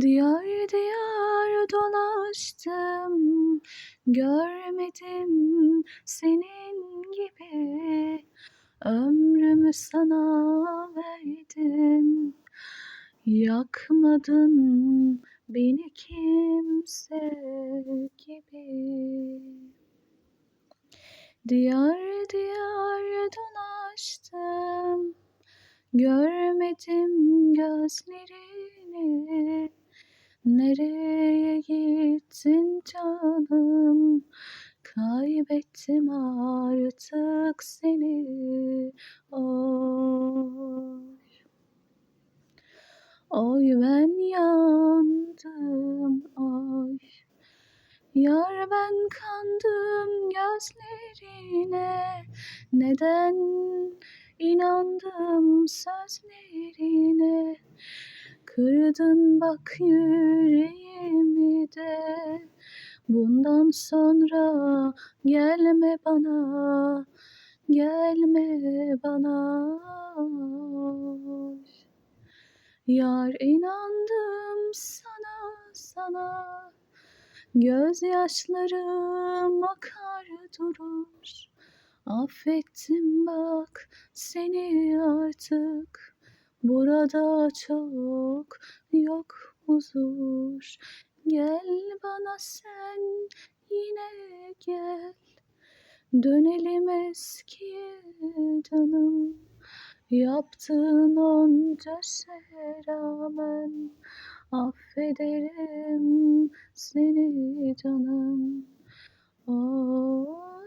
Diyar diyar dolaştım, görmedim senin gibi. Ömrümü sana verdim, yakmadın beni kimse gibi. Diyar diyar dolaştım, görmedim gözlerini. Nereye gittin canım? Kaybettim artık seni. Oy. Oy ben yandım oy. Yar ben kandım gözlerine. Neden inandım sözlerine? Kırdın bak yüreğimi de. Bundan sonra gelme bana, gelme bana. Yar inandım sana, sana. Gözyaşlarım akar durur. Affettim bak seni artık. Burada çok yok huzur. Gel bana sen yine gel. Dönelim eskiye canım. Yaptığın onca şeye rağmen affederim seni canım. Oh.